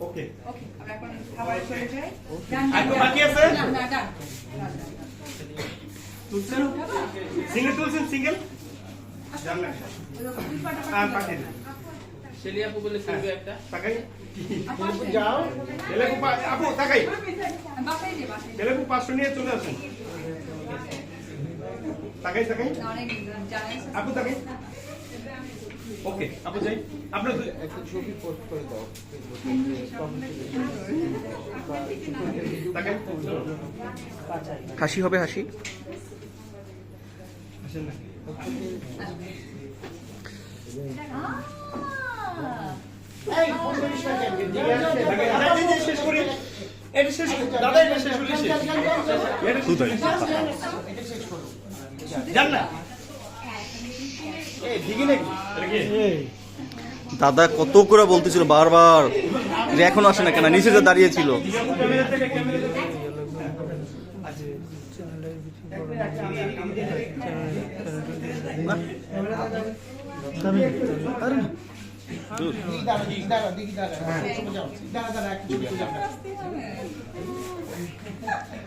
ওকে ওকে আমরা এখন খাবারে চলে যাই বাকি আছে? না? না তুলছেন? সিঙ্গেল তুলছেন সিঙ্গেল আর পাঠিয়ে দিন শেলি আপু বলে সিলবে একটা। তাকাই। যাও। আপু তাকাই। বাসায় যে বাসায় এলেকু পাঁচশো নিয়ে চলে আসুন। তাকাই তাকাই। আপু তাকাই। ওকে আপু যাই। আপনার দু- তাকাই। হাসি হবে হাসি? আসেন না তাকাই, আরে দিন, দিন, শেষ করি। এটা শেষ করি। দাদা এটা শেষ করলে শেষ। এটা শেষ দাদা কত করে বলতেছিল বারবার? যে এখনও আসে না কেন? নিচে যে দাঁড়িয়েছিল থেকে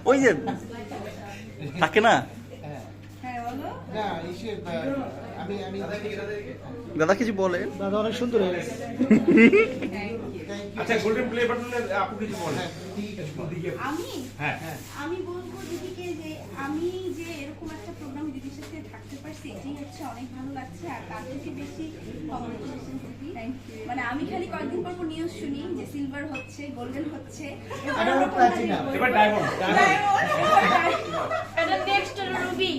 ওই যে থাকে না? হ্যাঁ দাদা কিছু বলে? দাদা অনেক সুন্দর হয়ে গেছে। আচ্ছা গোল্ডেন প্লে বাটনের আপু কিছু বলেন। আমি? হ্যাঁ। আমি বলব দিদিকে যে আমি যে এরকম একটা প্রোগ্রাম দিদির সাথে থাকতে পারছি এটাই হচ্ছে অনেক ভালো লাগছে আর তার থেকে বেশি কংগ্রেচুলেশন দিদি। মানে আমি খালি কয়েকদিন পর পর নিউজ শুনি যে সিলভার হচ্ছে গোল্ডেন হচ্ছে। এবার ডায়মন্ড এটা নেক্সট রুবি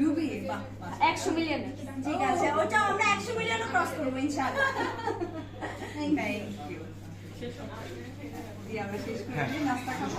রুবি বাহ বাহ। একশো মিলিয়ন ঠিক আছে ওটা আমরা একশো মিলিয়নও ক্রস করব ইনশাআল্লাহ। আমরা শেষ করে নাস্তা খাব।